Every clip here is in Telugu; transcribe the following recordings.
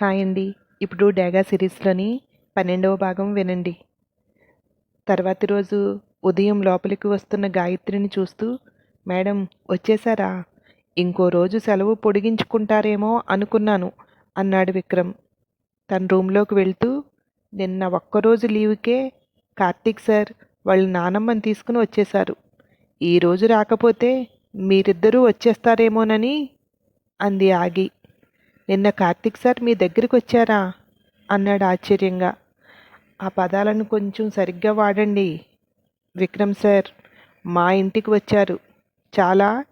హాయ్ అండి ఇప్పుడు డేగా సిరీస్లోని పన్నెండవ భాగం వినండి. తర్వాతి రోజు ఉదయం లోపలికి వస్తున్న గాయత్రిని చూస్తూ మేడం వచ్చేసారా ఇంకో రోజు సెలవు పొడిగించుకుంటారేమో అనుకున్నాను అన్నాడు విక్రమ్. తన రూమ్లోకి వెళ్తూ నిన్న ఒక్కరోజు లీవుకే కార్తీక్ సార్ వాళ్ళ నానమ్మని తీసుకుని వచ్చేశారు. ఈరోజు రాకపోతే మీరిద్దరూ వచ్చేస్తారేమోనని అంది ఆగి. నిన్న కార్తిక్ సార్ మీ దగ్గరికి వచ్చారా? అన్నాడు ఆశ్చర్యంగా. ఆ పదాలను కొంచెం సరిగ్గా వాడండి. విక్రమ్ సార్ మా ఇంటికి వచ్చారు. చాలా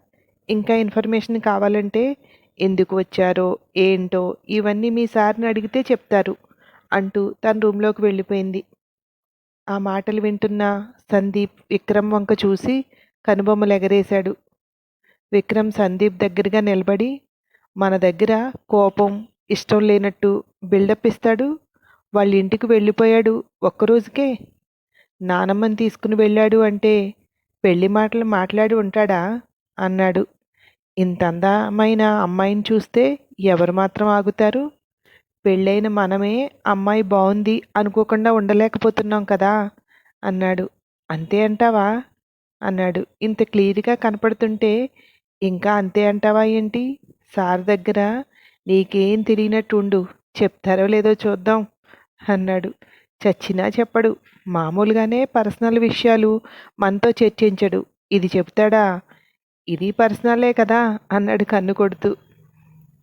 ఇంకా ఇన్ఫర్మేషన్ కావాలంటే ఎందుకు వచ్చారో ఏంటో ఇవన్నీ మీ సార్ని అడిగితే చెప్తారు అంటూ తన రూమ్లోకి వెళ్ళిపోయింది. ఆ మాటలు వింటున్న సందీప్ విక్రమ్ వంక చూసి కనుబొమ్మలు ఎగరేశాడు. విక్రమ్ సందీప్ దగ్గరగా నిలబడి మన దగ్గర కోపం ఇష్టం లేనట్టు బిల్డప్ ఇస్తాడు. వాళ్ళ ఇంటికి వెళ్ళిపోయాడు ఒక్కరోజుకే నానమ్మని తీసుకుని వెళ్ళాడు అంటే పెళ్ళి మాటలు మాట్లాడి ఉంటాడా? అన్నాడు. ఇంత అందమైన అమ్మాయిని చూస్తే ఎవరు మాత్రం ఆగుతారు? పెళ్ళైన మనమే అమ్మాయి బాగుంది అనుకోకుండా ఉండలేకపోతున్నాం కదా? అన్నాడు. అంతే అంటావా? అన్నాడు. ఇంత క్లియర్గా కనపడుతుంటే ఇంకా అంతే అంటావా ఏంటి? సార్ దగ్గర నీకేం తిరిగినట్టుండు చెప్తారో లేదో చూద్దాం అన్నాడు. చచ్చినా చెప్పడు. మామూలుగానే పర్సనల్ విషయాలు మనతో చర్చించడు. ఇది చెప్తాడా? ఇది పర్సనలే కదా అన్నాడు కన్ను కొడుతూ.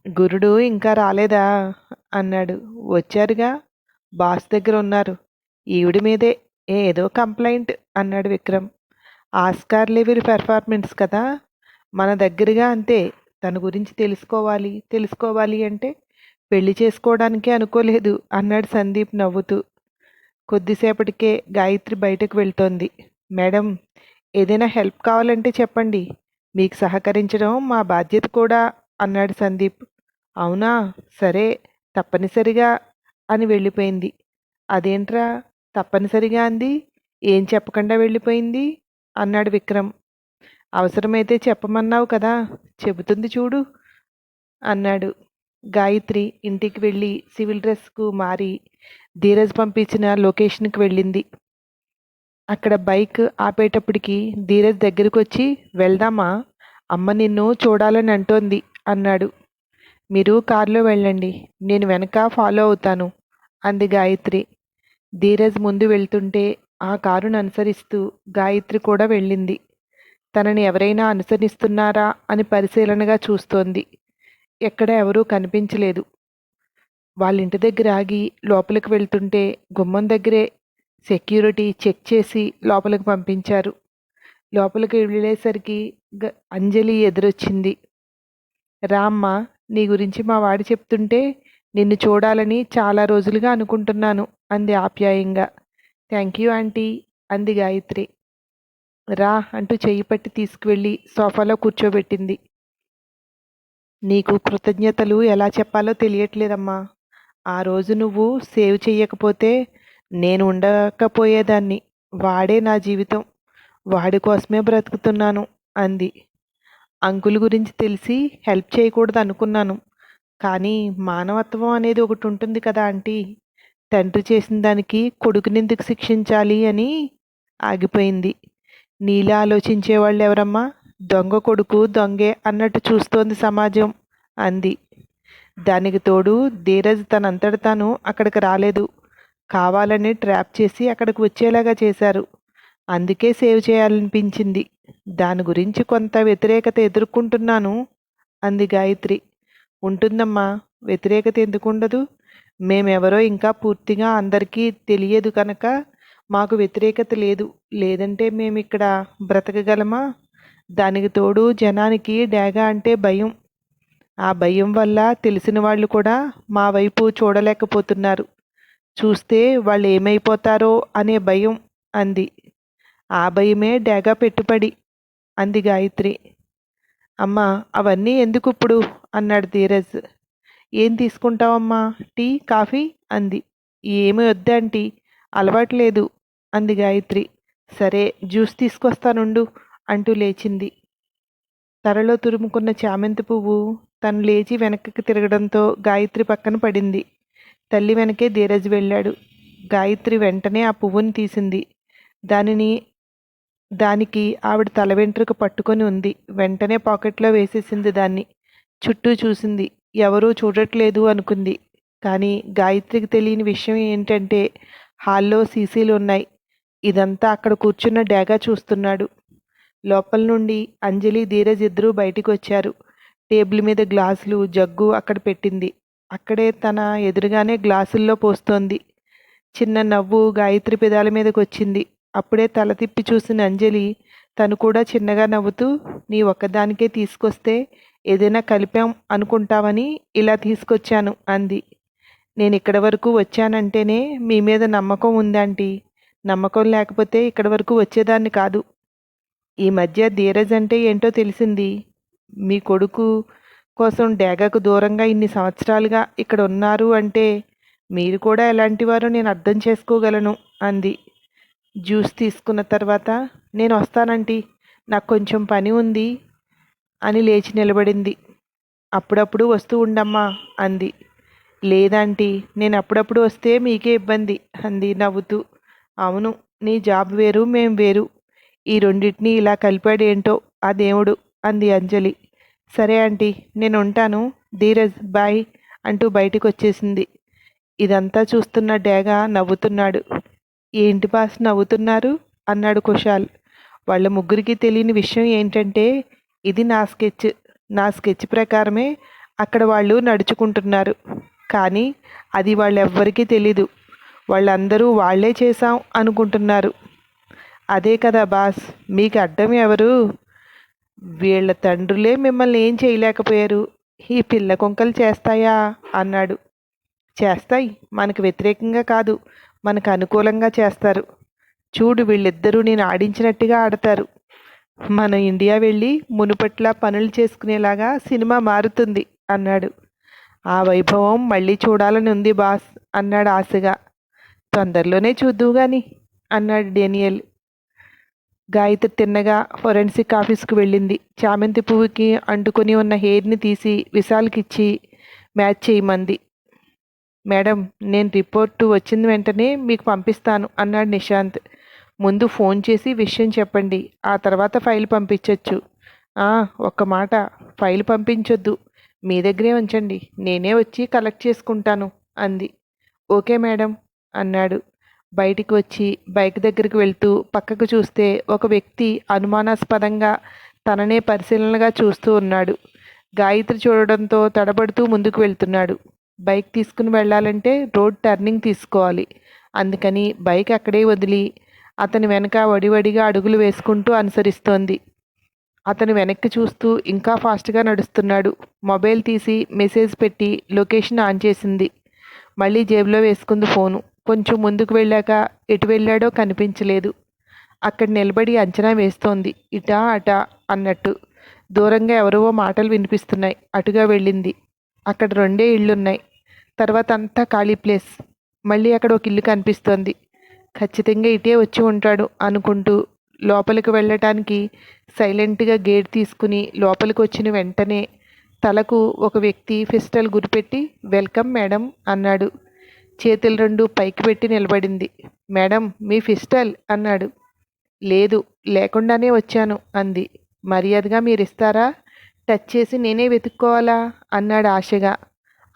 గురుడు ఇంకా రాలేదా? అన్నాడు. వచ్చారుగా? బాస్ దగ్గర ఉన్నారు. ఈవిడి మీదే ఏదో కంప్లైంట్ అన్నాడు విక్రమ్. ఆస్కార్ లెవెల్ పెర్ఫార్మెన్స్ కదా? మన దగ్గరగా అంతే. తన గురించి తెలుసుకోవాలి తెలుసుకోవాలి అంటే పెళ్ళి చేసుకోవడానికే అనుకోలేదు అన్నాడు సందీప్ నవ్వుతూ. కొద్దిసేపటికే గాయత్రి బయటకు వెళ్తోంది. మేడం ఏదైనా హెల్ప్ కావాలంటే చెప్పండి. మీకు సహకరించడం మా బాధ్యత కూడా అన్నాడు సందీప్. అవునా? సరే తప్పనిసరిగా అని వెళ్ళిపోయింది. అదేంట్రా? తప్పనిసరిగా అంది? ఏం చెప్పకుండా వెళ్ళిపోయింది? అన్నాడు విక్రమ్. అవసరమైతే చెప్పమన్నావు కదా చెబుతుంది చూడు అన్నాడు. గాయత్రి ఇంటికి వెళ్ళి సివిల్ డ్రెస్కు మారి ధీరజ్ పంపించిన లొకేషన్కి వెళ్ళింది. అక్కడ బైక్ ఆపేటప్పటికి ధీరజ్ దగ్గరికి వచ్చి వెళ్దామా? అమ్మ నిన్ను చూడాలని అంటోంది అన్నాడు. మీరు కారులో వెళ్ళండి నేను వెనక ఫాలో అవుతాను అంది గాయత్రి. ధీరజ్ ముందు వెళ్తుంటే ఆ కారును అనుసరిస్తూ గాయత్రి కూడా వెళ్ళింది. తనని ఎవరైనా అనుసరిస్తున్నారా అని పరిశీలనగా చూస్తోంది. ఎక్కడ ఎవరూ కనిపించలేదు. వాళ్ళ ఇంటి దగ్గర ఆగి లోపలికి వెళ్తుంటే గుమ్మం దగ్గరే సెక్యూరిటీ చెక్ చేసి లోపలికి పంపించారు. లోపలికి వెళ్ళేసరికి అంజలి ఎదురొచ్చింది. రామ్మ నీ గురించి మా వాడు చెప్తుంటే నిన్ను చూడాలని చాలా రోజులుగా అనుకుంటున్నాను అంది ఆప్యాయంగా. థ్యాంక్ యూ ఆంటీ అంది గాయత్రి. రా అంటూ చేయి పట్టి తీసుకువెళ్ళి సోఫాలో కూర్చోబెట్టింది. నీకు కృతజ్ఞతలు ఎలా చెప్పాలో తెలియట్లేదమ్మా. ఆ రోజు నువ్వు సేవ్ చెయ్యకపోతే నేను ఉండకపోయేదాన్ని. వాడే నా జీవితం. వాడి కోసమే బ్రతుకుతున్నాను అంది. అంకుల్ గురించి తెలిసి హెల్ప్ చేయకూడదు అనుకున్నాను. కానీ మానవత్వం అనేది ఒకటి ఉంటుంది కదా ఆంటీ. తండ్రి చేసిన దానికి కొడుకునెందుకు శిక్షించాలి అని ఆగిపోయింది. నీలా ఆలోచించే వాళ్ళు ఎవరమ్మా దొంగ కొడుకు దొంగే అన్నట్టు చూస్తోంది సమాజం అంది. దానికి తోడు ధీరజ్ తనంతట తాను అక్కడికి రాలేదు. కావాలని ట్రాప్ చేసి అక్కడికి వచ్చేలాగా చేశారు. అందుకే సేవ్ చేయాలనిపించింది. దాని గురించి కొంత వ్యతిరేకత ఎదుర్కొంటున్నాను అంది గాయత్రి. ఉంటుందమ్మా వ్యతిరేకత ఎందుకుండదు? మేమెవరో ఇంకా పూర్తిగా అందరికీ తెలియదు కనుక మాకు వ్యతిరేకత లేదు. లేదంటే మేము ఇక్కడ బ్రతకగలమా? దానికి తోడు జనానికి డేగా అంటే భయం. ఆ భయం వల్ల తెలిసిన వాళ్ళు కూడా మా వైపు చూడలేకపోతున్నారు. చూస్తే వాళ్ళు ఏమైపోతారో అనే భయం అంది. ఆ భయమే డేగా పెట్టుబడి అంది గాయత్రి. అమ్మ అవన్నీ ఎందుకు ఇప్పుడు? అన్నాడు ధీరజ్. ఏం తీసుకుంటావమ్మా? Tea coffee? అంది. ఏమి వద్దంటీ అలవాటు లేదు అంది గాయత్రి. సరే జ్యూస్ తీసుకొస్తానుండు అంటూ లేచింది. తలలో తురుముకున్న చామంతి పువ్వు తను లేచి వెనక్కి తిరగడంతో గాయత్రి పక్కన పడింది. తల్లి వెనకే ధీరజ్ వెళ్ళాడు. గాయత్రి వెంటనే ఆ పువ్వుని తీసింది. దానిని దానికి ఆవిడ తల వెంట్రుక పట్టుకొని ఉంది. వెంటనే పాకెట్లో వేసేసింది దాన్ని. చుట్టూ చూసింది. ఎవరూ చూడట్లేదు అనుకుంది. కానీ గాయత్రికి తెలియని విషయం ఏంటంటే హాల్లో సీసీలు ఉన్నాయి. ఇదంతా అక్కడ కూర్చున్న డేగా చూస్తున్నాడు. లోపల నుండి అంజలి ధీరజ్ ఇద్దరూ బయటికి వచ్చారు టేబుల్ మీద గ్లాసులు జగ్గు అక్కడ పెట్టింది. అక్కడే తన ఎదురుగానే గ్లాసుల్లో పోస్తోంది. చిన్న నవ్వు గాయత్రి పెదాల మీదకి వచ్చింది అప్పుడే తల తిప్పి చూసిన అంజలి తను కూడా చిన్నగా నవ్వుతూ నీ ఒక్కదానికే తీసుకొస్తే ఏదైనా కలిపాం అనుకుంటావని ఇలా తీసుకొచ్చాను అంది. నేను ఇక్కడ వరకు వచ్చానంటేనే మీ మీద నమ్మకం ఉందంటీ నమ్మకం లేకపోతే ఇక్కడ వరకు వచ్చేదాన్ని కాదు. ఈ మధ్య ధీరజ్ అంటే ఏంటో తెలిసింది. మీ కొడుకు కోసం డేగాకు దూరంగా ఇన్ని సంవత్సరాలుగా ఇక్కడ ఉన్నారు అంటే మీరు కూడా ఎలాంటివారో నేను అర్థం చేసుకోగలను అంది. జ్యూస్ తీసుకున్న తర్వాత నేను వస్తానంటీ నాకు కొంచెం పని ఉంది అని లేచి నిలబడింది. అప్పుడప్పుడు వస్తూ ఉండమ్మా అంది. లేదంటీ నేను అప్పుడప్పుడు వస్తే మీకే ఇబ్బంది అంది నవ్వుతూ. అవును నీ జాబ్ వేరు మేం వేరు. ఈ రెండింటిని ఇలా కలిపాడేంటో ఆ దేవుడు అంది అంజలి. సరే ఆంటీ నేను ఉంటాను ధీరజ్ బాయ్ అంటూ బయటికి వచ్చేసింది ఇదంతా చూస్తున్న డేగా నవ్వుతున్నాడు. ఏంటి బాస్ నవ్వుతున్నారు? అన్నాడు కుషాల్ వాళ్ళ ముగ్గురికి తెలియని విషయం ఏంటంటే ఇది నా స్కెచ్. నా స్కెచ్ ప్రకారమే అక్కడ వాళ్ళు నడుచుకుంటున్నారు. కానీ అది వాళ్ళెవ్వరికీ తెలీదు. వాళ్ళందరూ వాళ్ళే చేశాం అనుకుంటున్నారు. అదే కదా బాస్ మీకు అడ్డం ఎవరు? వీళ్ళ తండ్రులే మిమ్మల్ని ఏం చేయలేకపోయారు? ఈ పిల్ల కుంకలు చేస్తాయా? అన్నాడు. చేస్తాయి. మనకు వ్యతిరేకంగా కాదు. మనకు అనుకూలంగా చేస్తారు. చూడు వీళ్ళిద్దరూ నేను ఆడించినట్టుగా ఆడతారు. మనం ఇండియా వెళ్ళి మునుపట్ల పనులు చేసుకునేలాగా సినిమా మారుతుంది అన్నాడు. ఆ వైభవం మళ్ళీ చూడాలని ఉంది బాస్ అన్నాడు ఆశగా. తొందరలోనే చూద్దువు గాని అన్నాడు డేనియల్. గాయత్రి తిన్నగా ఫొరెన్సిక్ ఆఫీస్కి వెళ్ళింది. చామంతి పువ్వుకి అంటుకొని ఉన్న హెయిర్ని తీసి విశాల్కిచ్చి మ్యాచ్ చేయమంది. మేడం నేను రిపోర్టు వచ్చిన వెంటనే మీకు పంపిస్తాను అన్నాడు నిశాంత్. ముందు ఫోన్ చేసి విషయం చెప్పండి ఆ తర్వాత ఫైల్ పంపించవచ్చు ఒక్క మాట ఫైల్ పంపించొద్దు. మీ దగ్గరే ఉంచండి. నేనే వచ్చి కలెక్ట్ చేసుకుంటాను అంది. ఓకే మేడం అన్నాడు. బయటికి వచ్చి బైక్ దగ్గరికి వెళ్తూ పక్కకు చూస్తే ఒక వ్యక్తి అనుమానాస్పదంగా తననే పరిశీలనగా చూస్తూ ఉన్నాడు. గాయత్రి చూడడంతో తడబడుతూ ముందుకు వెళ్తున్నాడు. బైక్ తీసుకుని వెళ్ళాలంటే రోడ్ టర్నింగ్ తీసుకోవాలి. అందుకని బైక్ అక్కడే వదిలి అతని వెనక వడివడిగా అడుగులు వేసుకుంటూ అనుసరిస్తోంది. అతను వెనక్కి చూస్తూ ఇంకా ఫాస్ట్గా నడుస్తున్నాడు. మొబైల్ తీసి మెసేజ్ పెట్టి లొకేషన్ ఆన్ చేసింది. మళ్ళీ జేబులో వేసుకుంది ఫోను. కొంచెం ముందుకు వెళ్ళాక ఎటు వెళ్ళాడో కనిపించలేదు. అక్కడ నిలబడి అంచనా వేస్తోంది. ఇటా అటా అన్నట్టు. దూరంగా ఎవరో మాటలు వినిపిస్తున్నాయి. అటుగా వెళ్ళింది. అక్కడ రెండే ఇళ్ళున్నాయి. తర్వాత అంతా ఖాళీ ప్లేస్. మళ్ళీ అక్కడ ఒక ఇల్లు కనిపిస్తోంది. ఖచ్చితంగా ఇటే వచ్చి ఉంటాడు అనుకుంటూ లోపలికి వెళ్ళటానికి సైలెంట్గా గేట్ తీసుకుని లోపలికి వచ్చిన వెంటనే తలకు ఒక వ్యక్తి ఫిస్టల్ గురిపెట్టి వెల్కమ్ మేడం అన్నాడు. చేతులు రెండు పైకి పెట్టి నిలబడింది. మేడం మీ ఫిస్టల్ అన్నాడు. లేదు లేకుండానే వచ్చాను అంది. మర్యాదగా మీరు ఇస్తారా టచ్ చేసి నేనే వెతుక్కోవాలా? అన్నాడు ఆశగా.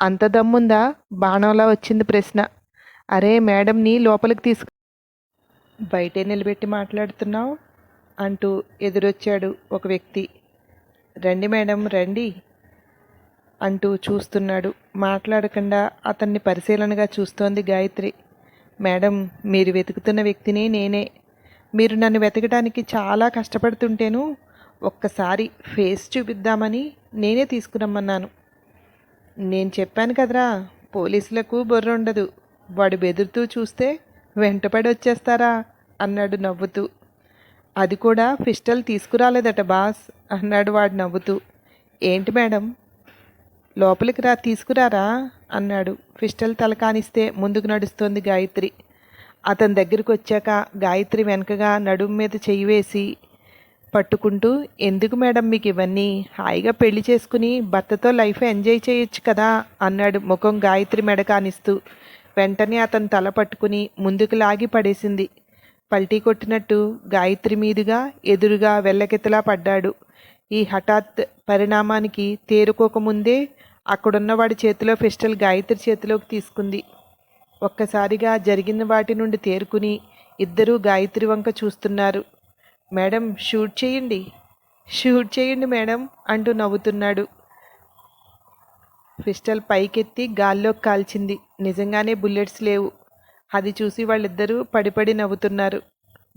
అంత దమ్ముందా? బాణంలా వచ్చింది ప్రశ్న. అరే మేడంని లోపలికి తీసుకు బయటే నిలబెట్టి మాట్లాడుతున్నావు? అంటూ ఎదురొచ్చాడు ఒక వ్యక్తి. రండి మేడం రండి అంటూ చూస్తున్నాడు. మాట్లాడకుండా అతన్ని పరిశీలనగా చూస్తోంది గాయత్రి. మేడం మీరు వెతుకుతున్న వ్యక్తిని నేనే. మీరు నన్ను వెతకడానికి చాలా కష్టపడుతుంటేను ఒక్కసారి ఫేస్ చూపిద్దామని నేనే తీసుకురమ్మన్నాను. నేను చెప్పాను కదరా పోలీసులకు బొర్ర ఉండదు. వాడు బెదురుతూ చూస్తే వెంటపడి వచ్చేస్తారా అన్నాడు నవ్వుతూ. అది కూడా పిస్టల్ తీసుకురాలేదట బాస్ అన్నాడు వాడు నవ్వుతూ. ఏంటి మేడం? లోపలికి రా తీసుకురారా? అన్నాడు. పిస్టల్ తలకానిస్తే ముందుకు నడుస్తోంది గాయత్రి. అతని దగ్గరికి వచ్చాక గాయత్రి వెనకగా నడుము మీద చెయ్యి వేసి పట్టుకుంటూ ఎందుకు మేడం మీకు ఇవన్నీ? హాయిగా పెళ్ళి చేసుకుని భర్తతో లైఫ్ ఎంజాయ్ చేయొచ్చు కదా? అన్నాడు ముఖం గాయత్రి మెడ కానిస్తూ. వెంటనే అతను తల పట్టుకుని ముందుకు లాగి పడేసింది. పల్టీ కొట్టినట్టు గాయత్రి మీదుగా ఎదురుగా వెళ్ళకెతలా పడ్డాడు. ఈ హఠాత్ పరిణామానికి తేరుకోకముందే అక్కడున్నవాడి చేతిలో పిస్టల్ గాయత్రి చేతిలోకి తీసుకుంది. ఒక్కసారిగా జరిగిన వాటి నుండి తేరుకుని ఇద్దరూ గాయత్రి వంక చూస్తున్నారు. మేడం షూట్ చేయండి. షూట్ చేయండి మేడం అంటూ నవ్వుతున్నాడు. పిస్టల్ పైకెత్తి గాల్లోకి కాల్చింది. నిజంగానే బుల్లెట్స్ లేవు. అది చూసి వాళ్ళిద్దరూ పడిపడి నవ్వుతున్నారు.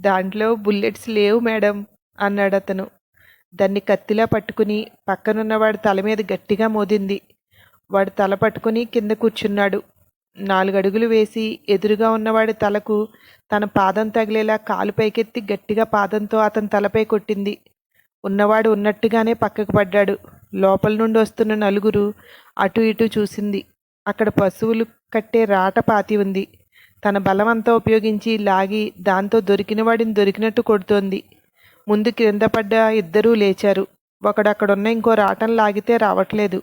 దాంట్లో బుల్లెట్స్ లేవు మేడం అన్నాడు అతను. దాన్ని కత్తిలా పట్టుకుని పక్కనున్నవాడు తల మీద గట్టిగా మోదింది. వాడు తల పట్టుకుని కింద కూర్చున్నాడు. నాలుగడుగులు వేసి ఎదురుగా ఉన్నవాడి తలకు తన పాదం తగిలేలా కాలు పైకెత్తి గట్టిగా పాదంతో అతని తలపై కొట్టింది. ఉన్నవాడు ఉన్నట్టుగానే పక్కకు పడ్డాడు. లోపల నుండి వస్తున్న నలుగురు అటు ఇటు చూసింది. అక్కడ పశువులు కట్టే రాట పాతి ఉంది. తన బలమంతా ఉపయోగించి లాగి దాంతో దొరికిన వాడిని దొరికినట్టు కొడుతోంది. ముందు క్రింద పడ్డ ఇద్దరూ లేచారు. ఒకడు అక్కడున్న ఇంకో రాటం లాగితే రావట్లేదు.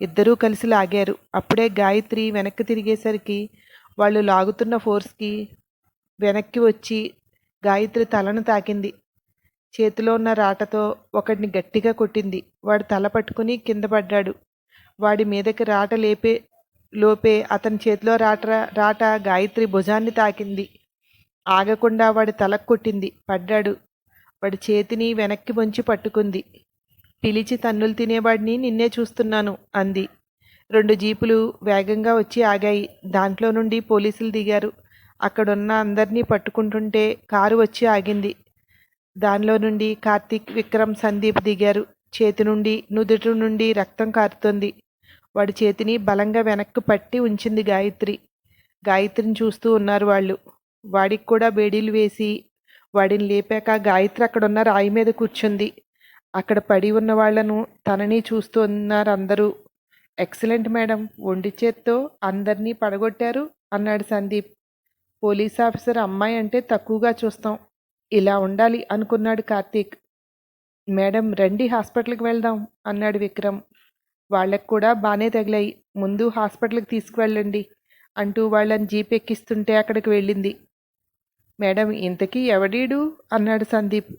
ఇద్దరూ కలిసి లాగారు. అప్పుడే గాయత్రి వెనక్కి తిరిగేసరికి వాళ్ళు లాగుతున్న ఫోర్స్కి వెనక్కి వచ్చి గాయత్రి తలను తాకింది. చేతిలో ఉన్న రాటతో ఒకడిని గట్టిగా కొట్టింది. వాడు తల పట్టుకుని కింద పడ్డాడు. వాడి మీదకి రాట లేపే లోపే అతని చేతిలో రాట రాట గాయత్రి భుజాన్ని తాకింది. ఆగకుండా వాడి తలకు కొట్టింది. పడ్డాడు. వాడి చేతిని వెనక్కి వంచి పట్టుకుంది. పిలిచి తన్నులు తినేవాడిని నిన్నే చూస్తున్నాను అంది. రెండు జీపులు వేగంగా వచ్చి ఆగాయి. దాంట్లో నుండి పోలీసులు దిగారు. అక్కడున్న అందరినీ పట్టుకుంటుంటే కారు వచ్చి ఆగింది. దానిలో నుండి కార్తీక్ విక్రమ్ సందీప్ దిగారు. చేతి నుండి నుదుటి నుండి రక్తం కారుతోంది. వాడి చేతిని బలంగా వెనక్కు పట్టి ఉంచింది గాయత్రి. గాయత్రిని చూస్తూ ఉన్నారు వాళ్ళు. వాడికి కూడా బేడీలు వేసి వాడిని లేపాక గాయత్రి అక్కడున్న రాయి మీద కూర్చుంది. అక్కడ పడి ఉన్న వాళ్ళను తనని చూస్తూ ఉన్నారు అందరూ. ఎక్సలెంట్ మేడం ఒండి చేత్తో అందరినీ పడగొట్టారు అన్నాడు సందీప్. పోలీస్ ఆఫీసర్ అమ్మాయి అంటే తక్కువగా చూస్తాం. ఇలా ఉండాలి అనుకున్నాడు కార్తీక్. మేడం రండి హాస్పిటల్కి వెళ్దాం అన్నాడు విక్రమ్. వాళ్ళకు కూడా బాగానే తగిలాయి. ముందు హాస్పిటల్కి తీసుకువెళ్ళండి అంటూ వాళ్ళని జీప్ ఎక్కిస్తుంటే అక్కడికి వెళ్ళింది. మేడం ఇంతకీ ఎవడీడు? అన్నాడు సందీప్.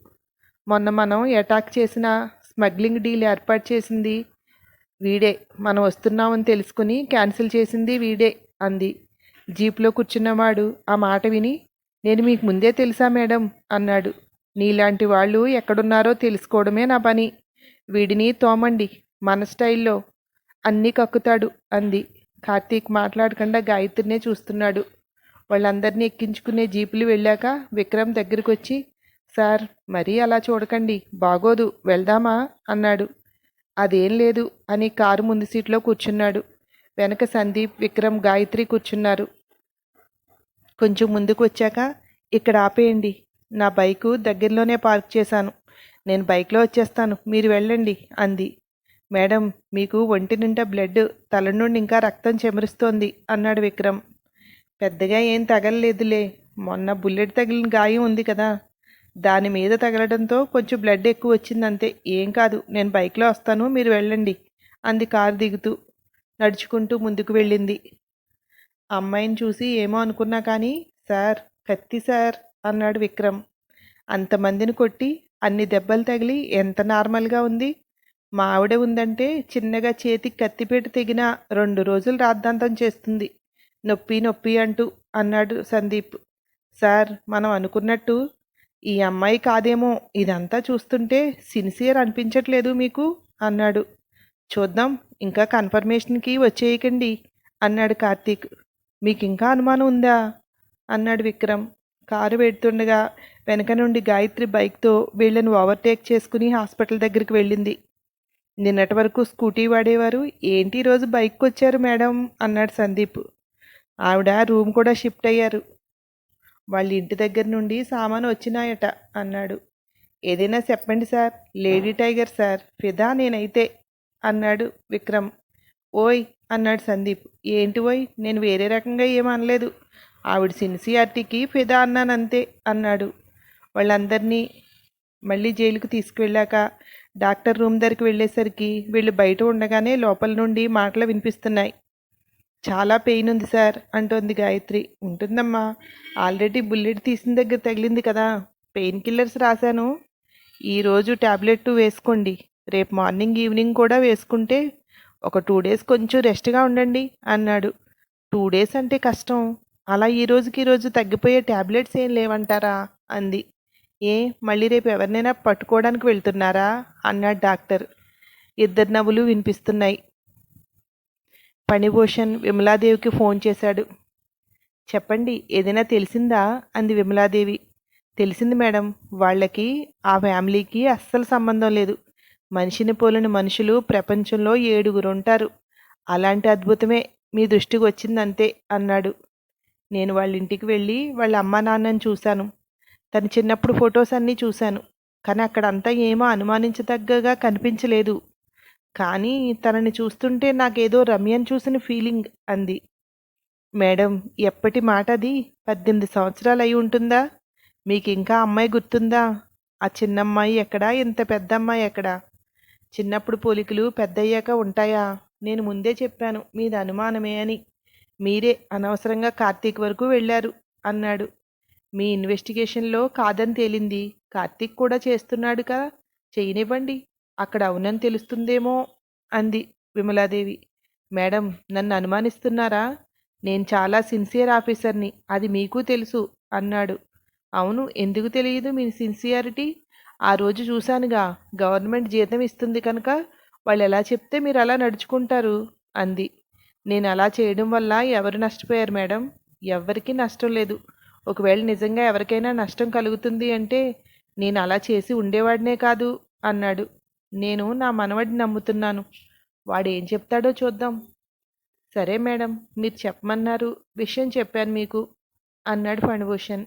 మొన్న మనం అటాక్ చేసిన స్మగ్లింగ్ డీల్ ఏర్పాటు చేసింది వీడే. మనం వస్తున్నామని తెలుసుకుని క్యాన్సిల్ చేసింది వీడే అంది. జీప్లో కూర్చున్నవాడు ఆ మాట విని నేను మీకు ముందే తెలుసా మేడం? అన్నాడు. నీలాంటి వాళ్ళు ఎక్కడున్నారో తెలుసుకోవడమే నా పని. వీడిని తోమండి మన స్టైల్లో. అన్నీ కక్కుతాడు అంది. కార్తీక్ మాట్లాడకుండా గాయత్రినే చూస్తున్నాడు. వాళ్ళందరినీ ఎక్కించుకునే జీపులు వెళ్ళాక విక్రమ్ దగ్గరికి వచ్చి సార్ మరీ అలా చూడకండి బాగోదు వెళ్దామా? అన్నాడు. అదేం లేదు అని కారు ముందు సీట్లో కూర్చున్నాడు. వెనక సందీప్ విక్రమ్ గాయత్రి కూర్చున్నారు. కొంచెం ముందుకు వచ్చాక ఇక్కడ ఆపేయండి. నా బైకు దగ్గరలోనే పార్క్ చేశాను. నేను బైక్లో వచ్చేస్తాను. మీరు వెళ్ళండి అంది. మేడం మీకు ఒంటి నిండా బ్లడ్ తల నుండి ఇంకా రక్తం చెమరుస్తోంది అన్నాడు విక్రమ్. పెద్దగా ఏం తగలలేదులే. మొన్న బుల్లెట్ తగిలిన గాయం ఉంది కదా. దాని మీద తగలడంతో కొంచెం బ్లడ్ ఎక్కువ వచ్చిందంతే. ఏం కాదు నేను బైక్లో వస్తాను మీరు వెళ్ళండి అంది కారు దిగుతూ. నడుచుకుంటూ ముందుకు వెళ్ళింది. అమ్మాయిని చూసి ఏమో అనుకున్నా కానీ సార్ కత్తి సార్ అన్నాడు విక్రమ్. అంతమందిని కొట్టి అన్ని దెబ్బలు తగిలి ఎంత నార్మల్గా ఉంది? మా ఆవిడ ఉందంటే చిన్నగా చేతికి కత్తిపేట తెగిన రెండు రోజులు రాద్ధాంతం చేస్తుంది. నొప్పి నొప్పి అంటూ అన్నాడు సందీప్. సార్ మనం అనుకున్నట్టు ఈ అమ్మాయి కాదేమో ఇదంతా చూస్తుంటే సిన్సియర్ అనిపించట్లేదు మీకు? అన్నాడు. చూద్దాం ఇంకా కన్ఫర్మేషన్కి వచ్చేయకండి అన్నాడు కార్తీక్. మీకు ఇంకా అనుమానం ఉందా? అన్నాడు విక్రమ్. కారు పెడుతుండగా వెనక నుండి గాయత్రి బైక్తో వీళ్ళని ఓవర్టేక్ చేసుకుని హాస్పిటల్ దగ్గరికి వెళ్ళింది. నిన్నటి వరకు స్కూటీ వాడేవారు ఏంటి రోజు బైక్కి వచ్చారు మేడం? అన్నాడు సందీప్. ఆవిడ రూమ్ కూడా షిఫ్ట్ అయ్యారు. వాళ్ళ ఇంటి దగ్గర నుండి సామాను వచ్చినాయట అన్నాడు. ఏదైనా చెప్పండి సార్. Lady tiger sir. ఫిదా నేనైతే అన్నాడు విక్రమ్. ఓయ్ అన్నాడు సందీప్. ఏంటి ఓయ్? నేను వేరే రకంగా ఏమనలేదు ఆవిడ సిన్సియారిటీకి ఫిదా అన్నానంతే అన్నాడు. వాళ్ళందరినీ మళ్ళీ జైలుకు తీసుకువెళ్ళాక డాక్టర్ రూమ్ దగ్గరికి వెళ్ళేసరికి వీళ్ళు బయట ఉండగానే లోపల నుండి మాటలు వినిపిస్తున్నాయి. చాలా పెయిన్ ఉంది సార్ అంటోంది గాయత్రి. ఉంటుందమ్మా. ఆల్రెడీ బుల్లెట్ తీసిన దగ్గర తగిలింది కదా. పెయిన్ కిల్లర్స్ రాశాను. ఈరోజు ట్యాబ్లెట్ వేసుకోండి. రేపు మార్నింగ్ ఈవినింగ్ కూడా వేసుకుంటే ఒక టూ డేస్ కొంచెం రెస్ట్గా ఉండండి అన్నాడు. టూ డేస్ అంటే కష్టం. అలా ఈ రోజుకి రోజు తగ్గిపోయే ట్యాబ్లెట్స్ ఏం లేవంటారా? అంది. ఏ మళ్ళీ రేపు ఎవరినైనా పట్టుకోవడానికి వెళ్తున్నారా? అన్నాడు డాక్టర్. ఇద్దరు నవ్వులు వినిపిస్తున్నాయి. పణిభూషణ్ విమలాదేవికి ఫోన్ చేశాడు. చెప్పండి ఏదైనా తెలిసిందా? అంది విమలాదేవి. తెలిసింది మేడం వాళ్ళకి ఆ ఫ్యామిలీకి అస్సలు సంబంధం లేదు. మనిషిని పోలని మనుషులు ప్రపంచంలో ఏడుగురు ఉంటారు అలాంటి అద్భుతమే మీ దృష్టికి వచ్చిందంతే అన్నాడు. నేను వాళ్ళ ఇంటికి వెళ్ళి వాళ్ళ అమ్మా నాన్నని చూశాను. తన చిన్నప్పుడు ఫొటోస్ అన్నీ చూశాను. కానీ అక్కడంతా ఏమో అనుమానించదగ్గగా కనిపించలేదు. కానీ తనని చూస్తుంటే నాకేదో రమ్యని చూసిన ఫీలింగ్ అంది. మేడం ఎప్పటి మాట అది పద్దెనిమిది సంవత్సరాలు అయి ఉంటుందా? మీకు ఇంకా అమ్మాయి గుర్తుందా? ఆ చిన్నమ్మాయి ఎక్కడా? ఇంత పెద్ద అమ్మాయి ఎక్కడా? చిన్నప్పుడు పోలికలు పెద్దయ్యాక ఉంటాయా? నేను ముందే చెప్పాను మీది అనుమానమే అని. మీరే అనవసరంగా కార్తీక్ వరకు వెళ్ళారు అన్నాడు. మీ ఇన్వెస్టిగేషన్లో కాదని తేలింది. కార్తీక్ కూడా చేస్తున్నాడు కదా చేయనివ్వండి అక్కడ అవునని తెలుస్తుందేమో అంది విమలాదేవి. మేడం నన్ను అనుమానిస్తున్నారా? నేను చాలా సిన్సియర్ ఆఫీసర్ని అది మీకు తెలుసు అన్నాడు. అవును ఎందుకు తెలియదు మీ సిన్సియారిటీ? ఆ రోజు చూశానుగా గవర్నమెంట్ జీతం ఇస్తుంది కనుక వాళ్ళు ఎలా చెప్తే మీరు అలా నడుచుకుంటారు? అంది. నేను అలా చేయడం వల్ల ఎవరు నష్టపోయారు మేడం? ఎవరికీ నష్టం లేదు. ఒకవేళ నిజంగా ఎవరికైనా నష్టం కలుగుతుంది అంటే నేను అలా చేసి ఉండేవాడినే కాదు అన్నాడు. నేను నా మనవడిని నమ్ముతున్నాను. వాడు ఏం చెప్తాడో చూద్దాం. సరే మేడం మీరు చెప్పమన్నారు. విషయం చెప్పాను మీకు అన్నాడు ఫణిభూషణ్.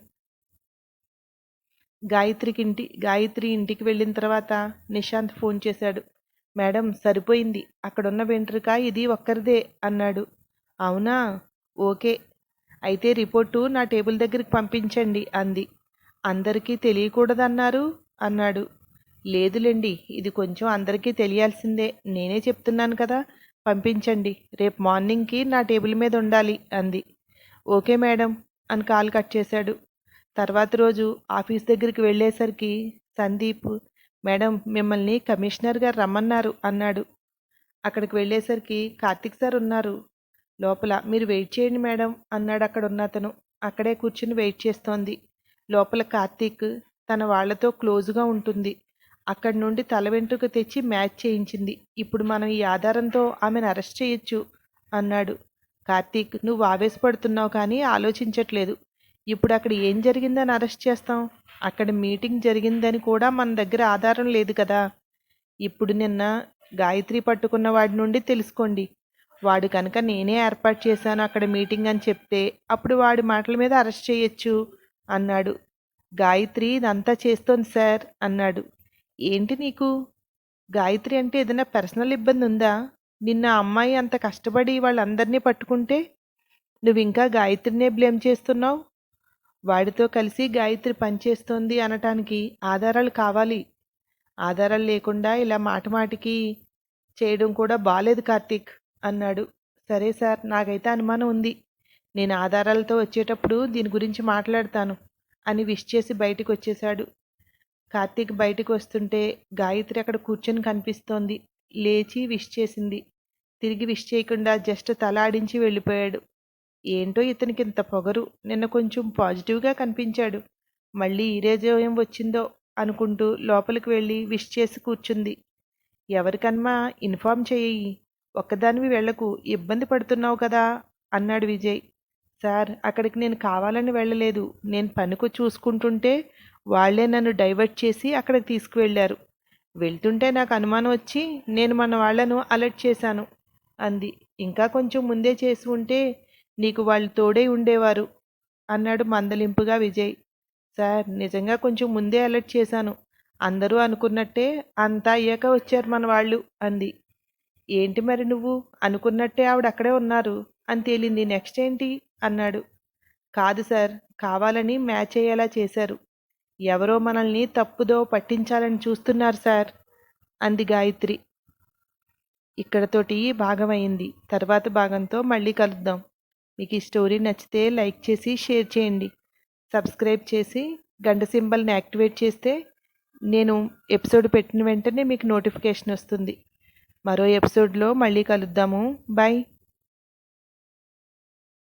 గాయత్రికి ఇంటి గాయత్రి ఇంటికి వెళ్ళిన తర్వాత నిశాంత్ ఫోన్ చేశాడు. మేడం సరిపోయింది. అక్కడున్న వెంట్రుక ఇది ఒక్కరిదే అన్నాడు. అవునా? ఓకే. అయితే రిపోర్టు నా టేబుల్ దగ్గరికి పంపించండి అంది. అందరికీ తెలియకూడదన్నారు అన్నాడు. లేదులేండి. ఇది కొంచెం అందరికీ తెలియాల్సిందే. నేనే చెప్తున్నాను కదా. పంపించండి. రేపు మార్నింగ్కి నా టేబుల్ మీద ఉండాలి అంది. ఓకే మేడం అని కాల్ కట్ చేశాడు. తర్వాత రోజు ఆఫీస్ దగ్గరికి వెళ్ళేసరికి సందీప్ మేడం మిమ్మల్ని కమిషనర్ గారు రమ్మన్నారు అన్నాడు. అక్కడికి వెళ్ళేసరికి కార్తిక్ సార్ ఉన్నారు. లోపల మీరు వెయిట్ చేయండి మేడం అన్నాడు అక్కడ ఉన్న అతను. అక్కడే కూర్చుని వెయిట్ చేస్తోంది. లోపల కార్తీక్ తన వాళ్ళతో క్లోజ్గా ఉంటుంది. అక్కడి నుండి తల వెంట్రుక తెచ్చి మ్యాచ్ చేయించింది. ఇప్పుడు మనం ఈ ఆధారంతో ఆమెను అరెస్ట్ చేయొచ్చు అన్నాడు. కార్తీక్ నువ్వు ఆవేశపడుతున్నావు కానీ ఆలోచించట్లేదు. ఇప్పుడు అక్కడ ఏం జరిగిందని అరెస్ట్ చేస్తాం? అక్కడ మీటింగ్ జరిగిందని కూడా మన దగ్గర ఆధారం లేదు కదా. ఇప్పుడు నిన్న గాయత్రి పట్టుకున్న వాడి నుండి తెలుసుకోండి. వాడు కనుక నేనే ఏర్పాటు చేశాను అక్కడ మీటింగ్ అని చెప్తే అప్పుడు వాడి మాటల మీద అరెస్ట్ చేయొచ్చు అన్నాడు. గాయత్రి ఇదంతా చేస్తోంది సార్ అన్నాడు. ఏంటి నీకు? గాయత్రి అంటే ఏదైనా పర్సనల్ ఇబ్బంది ఉందా? నిన్న అమ్మాయి అంత కష్టపడి వాళ్ళందరినీ పట్టుకుంటే నువ్వు ఇంకా గాయత్రినే బ్లేమ్ చేస్తున్నావు? వాడితో కలిసి గాయత్రి పనిచేస్తోంది అనటానికి ఆధారాలు కావాలి. ఆధారాలు లేకుండా ఇలా మాటమాటికి చేయడం కూడా బాలేదు కార్తీక్ అన్నాడు. సరే సార్ నాకైతే అనుమానం ఉంది. నేను ఆధారాలతో వచ్చేటప్పుడు దీని గురించి మాట్లాడతాను అని విష్ చేసి బయటికి వచ్చేశాడు. కార్తీక్ బయటకు వస్తుంటే గాయత్రి అక్కడ కూర్చొని కనిపిస్తోంది. లేచి విష్ చేసింది. తిరిగి విష్ చేయకుండా జస్ట్ తలాడించి వెళ్ళిపోయాడు. ఏంటో ఇతనికి ఇంత పొగరు. నిన్న కొంచెం పాజిటివ్గా కనిపించాడు. మళ్ళీ ఈరోజు ఏం వచ్చిందో అనుకుంటూ లోపలికి వెళ్ళి విష్ చేసి కూర్చుంది. ఎవరికన్నా ఇన్ఫామ్ చేయి ఒక్కదానివి వెళ్ళకు ఇబ్బంది పడుతున్నావు కదా అన్నాడు విజయ్. సార్ అక్కడికి నేను కావాలని వెళ్ళలేదు. నేను పనుకు చూసుకుంటుంటే వాళ్ళే నన్ను డైవర్ట్ చేసి అక్కడికి తీసుకువెళ్ళారు. వెళ్తుంటే నాకు అనుమానం వచ్చి నేను మన వాళ్ళను అలర్ట్ చేశాను. అంది. ఇంకా కొంచెం ముందే చేసి ఉంటే నీకు వాళ్ళు తోడే ఉండేవారు అన్నాడు మందలింపుగా విజయ్. సార్ నిజంగా కొంచెం ముందే అలర్ట్ చేశాను. అందరూ అనుకున్నట్టే అంతా అయ్యాక వచ్చారు మన వాళ్ళు అంది. ఏంటి మరి నువ్వు? అనుకున్నట్టే ఆవిడ అక్కడే ఉన్నారు అని తేలింది. నెక్స్ట్ ఏంటి? అన్నాడు. కాదు సార్ కావాలని మ్యాచ్ అయ్యేలా చేశారు. ఎవరో మనల్ని తప్పుదో పట్టించాలని చూస్తున్నారు సార్ అంది గాయత్రి. ఇక్కడతోటి భాగమైంది తర్వాత భాగంతో మళ్ళీ కలుద్దాం. మీకు ఈ స్టోరీ నచ్చితే లైక్ చేసి షేర్ చేయండి. సబ్స్క్రైబ్ చేసి గంట సింబల్ని యాక్టివేట్ చేస్తే నేను ఎపిసోడ్ పెట్టిన వెంటనే మీకు నోటిఫికేషన్ వస్తుంది. మరో ఎపిసోడ్లో మళ్ళీ కలుద్దాము. బాయ్